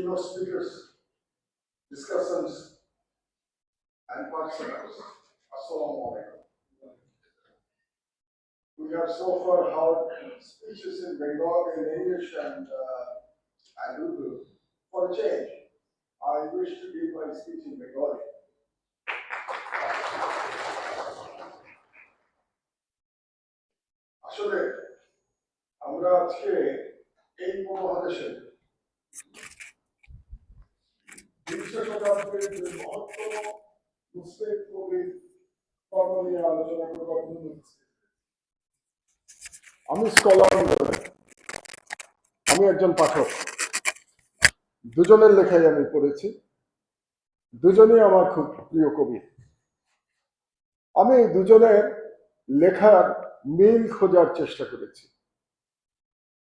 keynote speakers, discussions, and participants. Assalamu alaikum. We have so far heard speeches in Bengali, in English, and uh, and Urdu. For a change, I wish to give my speech in Bengali. আসলে আমরা আজকে এই উপমহাদেশে আমি scholar আমি একজন পাঠক। দুজনের লেখাই আমি পড়েছি। দুজনেই আমার খুব প্রিয় কবি। আমি দুজনের লেখার মিল খোঁজার চেষ্টা করেছি।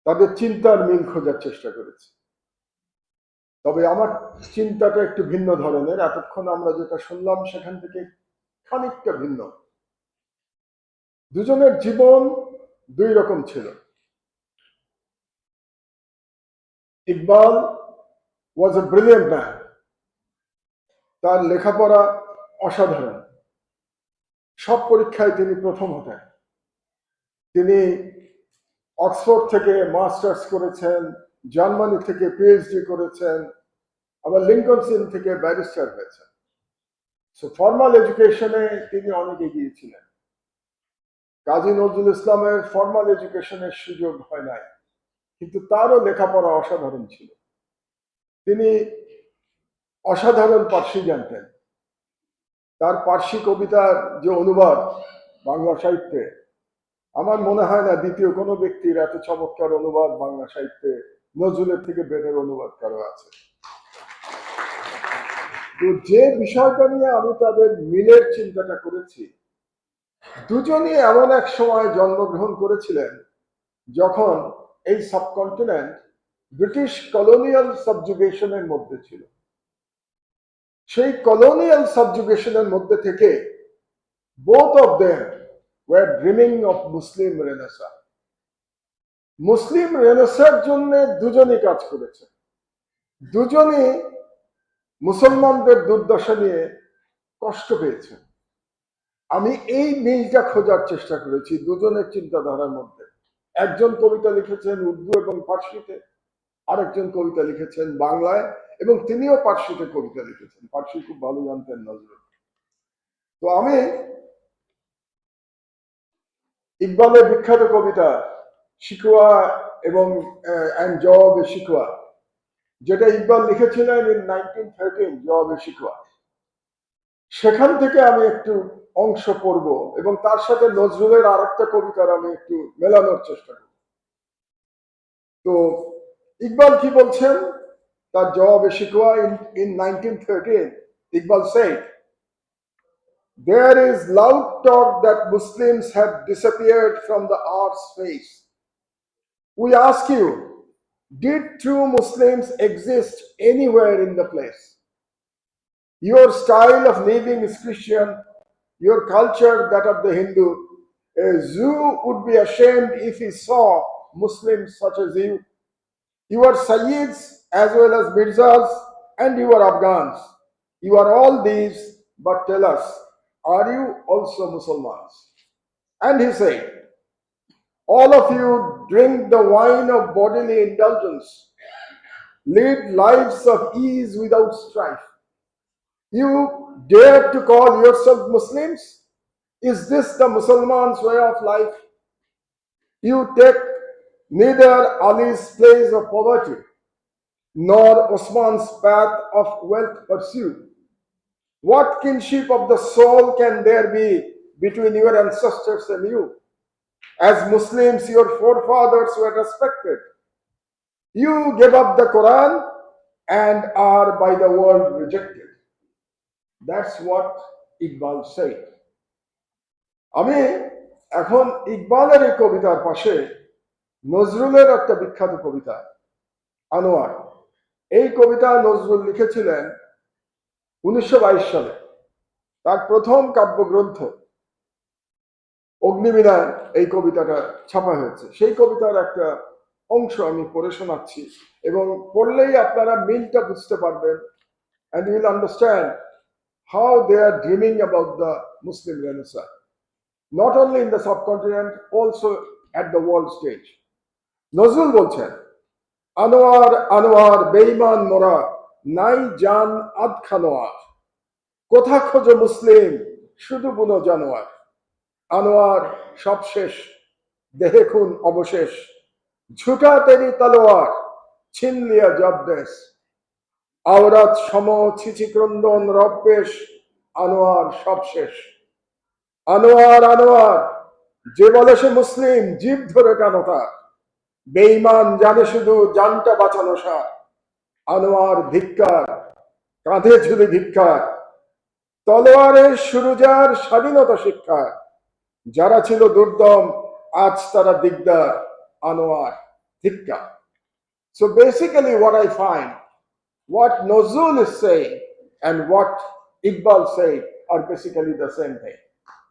তাদের চিন্তার মিল খোঁজার চেষ্টা করেছি। তবে আমার চিন্তাটা একটু ভিন্ন ধরনের। এতক্ষণ আমরা যেটা শুনলাম, সেখান থেকে খানিকটা ভিন্ন। দুজনের জীবন দুই রকম ছিল। Iqbal was a brilliant man তার লেখাপড়া অসাধারণ। সব পরীক্ষায় তিনি প্রথম হতেন। তিনি অক্সফোর্ড থেকে মাস্টার্স করেছেন। জার্মানি থেকে পিএইচডি করেছেন, আবার লিঙ্কনসিন থেকে ব্যারিস্টার হয়েছেন। সো ফর্মাল এডুকেশনে তিনি অনেক এগিয়ে ছিলেন। কাজী নজরুল ইসলামের ফর্মাল এডুকেশনের সুযোগ হয় নাই, কিন্তু তারও লেখাপড়া অসাধারণ ছিল। তিনি অসাধারণ পার্সি জানতেন। তার পার্সি কবিতার যে অনুবাদ বাংলা সাহিত্যে, আমার মনে হয় না দ্বিতীয় কোনো ব্যক্তির এত চমৎকার অনুবাদ বাংলা সাহিত্যে নজরুলের থেকে বেটার অনুবাদ কারও আছে? তো যে বিষয়টা নিয়ে আমি তাদের মিলের চিন্তাটা করেছি, দুজনই এমন এক সময় জন্মগ্রহণ করেছিলেন যখন এই সাবকন্টিনেন্ট ব্রিটিশ কলোনিয়াল সাবজুগেশনের মধ্যে ছিল। সেই কলোনিয়াল সাবজুগেশনের মধ্যে থেকে both of them were dreaming of Muslim renaissance Muslim রেনেসার জন্য দুজনই কাজ করেছে। দুজনই মুসলমানদের দুর্দশা নিয়ে কষ্ট পেয়েছে। আমি এই মিলটা খোঁজার চেষ্টা করেছি দুজনের চিন্তাধারার মধ্যে। একজন কবিতা লিখেছেন উর্দু এবং ফার্সিতে, আরেকজন কবিতা লিখেছেন বাংলায় এবং তিনিও পার্সিতে কবিতা লিখেছেন। পার্সি খুব ভালো জানতেন নজরুল। তো আমি ইকবালের বিখ্যাত কবিতা শিকুয়া এবং অ্যান্ড জবাবে শিকুয়া যেটা ইকবাল লিখেছিলেন ইন নাইনটিন থার্টিন জবাবে শিকুয়া সেখান থেকে আমি একটু অংশ পড়ব এবং তার সাথে নজরুলের আর একটা কবিতার আমি একটু মেলানোর চেষ্টা করব। তো ইকবাল কি বলছেন? তার জবাবে Shikwa in in nineteen thirteen Iqbal said, There is loud talk that Muslims have disappeared from the earth's face. We ask you, did true Muslims exist anywhere in the place? Your style of living is Christian, your culture that of the Hindu. A Jew would be ashamed if he saw Muslims such as you. You are Sayyids as well as Mirzas, and you are Afghans. You are all these, but tell us, are you also Muslims? And he said, All of you drink the wine of bodily indulgence, lead lives of ease without strife. You dare to call yourself Muslims? Is this the Musliman's way of life? You take neither Ali's place of poverty nor Osman's path of wealth pursued. What kinship of the soul can there be between your ancestors and you? As Muslims, your forefathers were respected. You gave up the Quran and are by the world rejected. That's what Iqbal said. আমি এখন ইকবালের এই কবিতার পাশে নজরুলের একটা বিখ্যাত কবিতা আনোয়ার এই কবিতা নজরুল লিখেছিলেন উনিশশো বাইশ সালে তার প্রথম কাব্যগ্রন্থ অগ্নিবিদায় এই কবিতাটা ছাপা হয়েছে। সেই কবিতার একটা অংশ আমি পড়ে শোনাচ্ছি এবং পড়লেই আপনারা মিলটা বুঝতে পারবেন and will understand how they are dreaming about the Muslim রেনেসার not only in the subcontinent also at the world stage Nazrul বলছেন, আনোয়ার আনোয়ার বেইমান মোরা, নাই জান আধ খানোয়ার। কোথা খোঁজো মুসলিম, শুধু বুনো জানোয়ার? আনোয়ার সব শেষ দেহে খুন অবশেষ। ঝুটা তেরি তলোয়ার ছিন লিয়া জব দেশ। আওরাত সম ছিচি ক্রন্দন রব্বেশ আনোয়ার সব শেষ আনোয়ার আনোয়ার, যে বলে সে মুসলিম, জীব ধরে টানো তার? বেঈমান জানে শুধু জানটা বাঁচানো সার। আনোয়ার ধিক্কার, কাঁধে ঝুলে ধিক্কার তলোয়ারের সুরুজার স্বাধীনতা শিক্ষা যারা ছিল দুর্দম আজ তারা দিগদার আনোয়ার ধিক্কার So basically what I find, what Nozul is saying and what Iqbal said are basically the same thing.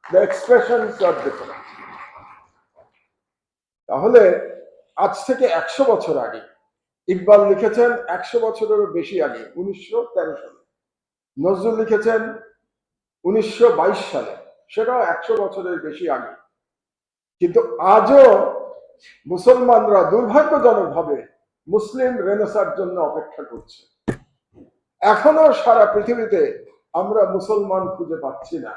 The expressions are different. তাহলে আজ থেকে একশো বছর আগে ইকবাল লিখেছেন একশো বছরেরও বেশি আগে উনিশশো তেরো সালে নজরুল লিখেছেন উনিশশো বাইশ সালে সেটাও একশো বছরের বেশি আগে। কিন্তু আজও মুসলমানরা দুর্ভাগ্যজনকভাবে মুসলিম রেনেসার জন্য অপেক্ষা করছে। এখনও সারা পৃথিবীতে আমরা মুসলমান খুঁজে পাচ্ছি না।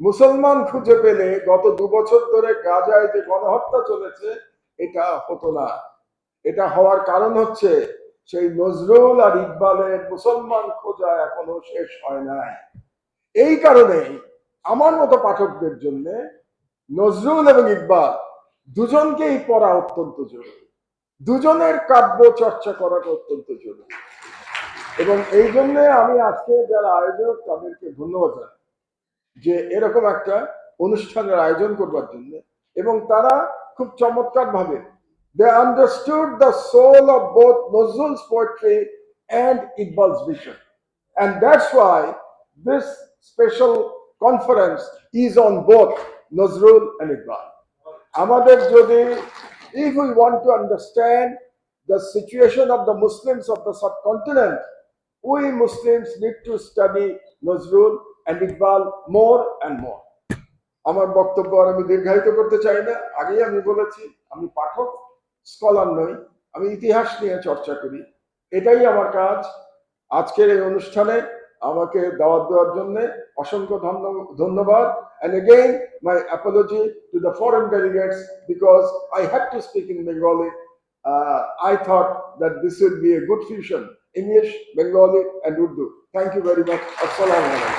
মুসলমান খুঁজে পেলে গত দু বছর ধরে গাজায় যে গণহত্যা চলেছে, এটা হতো না। এটা হওয়ার কারণ হচ্ছে সেই নজরুল আর ইকবালের মুসলমান খোঁজা এখনও শেষ হয় নাই। এই কারণেই আমার মতো পাঠকদের জন্য নজরুল এবং ইকবাল দুজনকেই পড়া অত্যন্ত জরুরি। দুজনের কাব্য চর্চা করাটা অত্যন্ত জরুরি। এবং এই জন্য আমি আজকে যারা আয়োজক তাদেরকে ধন্যবাদ জানাই যে এরকম একটা অনুষ্ঠানের আয়োজন করবার জন্য। এবং তারা খুব চমৎকার ভাবে they understood the soul of both Nozrul's poetry and Iqbal's vision. And that's why this special conference is on both Nozrul and Iqbal. আমাদের যদি if we want to understand the situation of the Muslims of the subcontinent, we Muslims need to study Nozrul and Iqbal more and more. আমার বক্তব্য আর আমি দীর্ঘায়িত করতে চাই না আগেই আমি বলেছি আমি পাঠক স্কলার নই আমি ইতিহাস নিয়ে চর্চা করি এটাই আমার কাজ আজকের এই অনুষ্ঠানে আমাকে দাওয়াত দেওয়ার জন্য অসংখ্য ধন্য- ধন্যবাদ and again my apology to the foreign delegates because I had to speak in Bengali. Uh, I thought that this would be a good fusion English, Bengali, and Urdu. Thank you very much. Assalamu alaikum.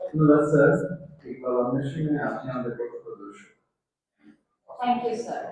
ধন্যবাদ sir Iqbal Ahmed Singh আপনি আমাদের পক্ষ প্রদর্শক Thank you, sir.